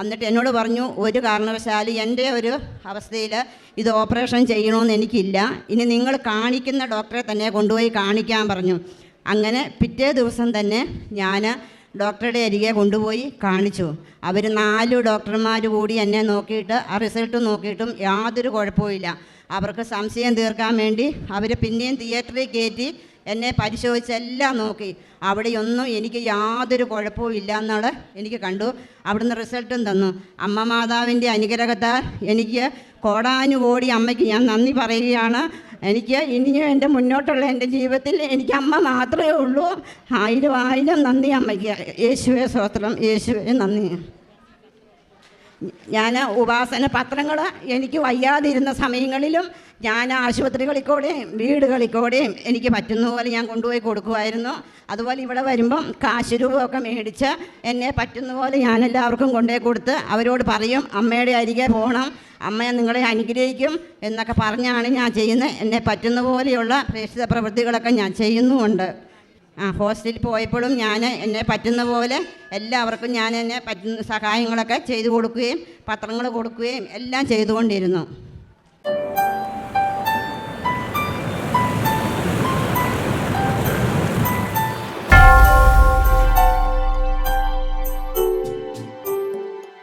എന്നിട്ട് എന്നോട് പറഞ്ഞു ഒരു കാരണവശാലും എന്റെ ഒരു അവസ്ഥയിൽ ഇത് ഓപ്പറേഷൻ ചെയ്യണമെന്ന് എനിക്കില്ല. ഇനി നിങ്ങൾ കാണിക്കുന്ന ഡോക്ടറെ തന്നെ കൊണ്ടുപോയി കാണിക്കാൻ പറഞ്ഞു. അങ്ങനെ പിറ്റേ ദിവസം തന്നെ ഞാൻ ഡോക്ടറുടെ അരികെ കൊണ്ടുപോയി കാണിച്ചു. അവർ നാല് ഡോക്ടർമാർ കൂടി എന്നെ നോക്കിയിട്ട് ആ റിസൾട്ട് നോക്കിയിട്ടും യാതൊരു കുഴപ്പമില്ല അവർക്ക് സംശയം തീർക്കാൻ വേണ്ടി അവർ പിന്നെയും തിയേറ്ററിൽ കയറ്റി എന്നെ പരിശോധിച്ചെല്ലാം നോക്കി. അവിടെയൊന്നും എനിക്ക് യാതൊരു കുഴപ്പവും ഇല്ല എന്നുള്ള എനിക്ക് കണ്ടു. അവിടുന്ന് റിസൾട്ടും തന്നു. അമ്മ മാതാവിന്റെ അനുഗ്രഹത്താൽ എനിക്ക് കോടാനുകോടി അമ്മയ്ക്ക് ഞാൻ നന്ദി പറയുകയാണ്. എനിക്ക് ഇനിയും എന്റെ മുന്നോട്ടുള്ള എന്റെ ജീവിതത്തിൽ എനിക്ക് അമ്മ മാത്രമേ ഉള്ളൂ. ആയിരം ആയിരം നന്ദി അമ്മയ്ക്ക്. യേശുവെ സ്വത്രം യേശുവെ നന്ദി. ഞാൻ ഉപാസന പത്രങ്ങൾ എനിക്ക് വയ്യാതിരുന്ന സമയങ്ങളിലും ഞാൻ ആശുപത്രികളിൽ കൂടെയും വീടുകളിൽ കൂടെയും എനിക്ക് പറ്റുന്ന പോലെ ഞാൻ കൊണ്ടുപോയി കൊടുക്കുമായിരുന്നു. അതുപോലെ ഇവിടെ വരുമ്പം കാശ് രൂപമൊക്കെ മേടിച്ച് എന്നെ പറ്റുന്ന പോലെ ഞാൻ എല്ലാവർക്കും കൊണ്ടുപോയി കൊടുത്ത് അവരോട് പറയും അമ്മയുടെ അരികെ പോകണം അമ്മയെ നിങ്ങളെ അനുഗ്രഹിക്കും എന്നൊക്കെ പറഞ്ഞാണ് ഞാൻ ചെയ്യുന്നത്. എന്നെ പറ്റുന്ന പോലെയുള്ള പ്രേക്ഷിത പ്രവൃത്തികളൊക്കെ ഞാൻ ചെയ്യുന്നുമുണ്ട്. ആ ഹോസ്റ്റലിൽ പോയപ്പോഴും ഞാൻ എന്നെ പറ്റുന്ന പോലെ എല്ലാവർക്കും ഞാൻ എന്നെ പറ്റുന്ന സഹായങ്ങളൊക്കെ ചെയ്തു കൊടുക്കുകയും പത്രങ്ങൾ കൊടുക്കുകയും എല്ലാം ചെയ്തുകൊണ്ടിരുന്നു.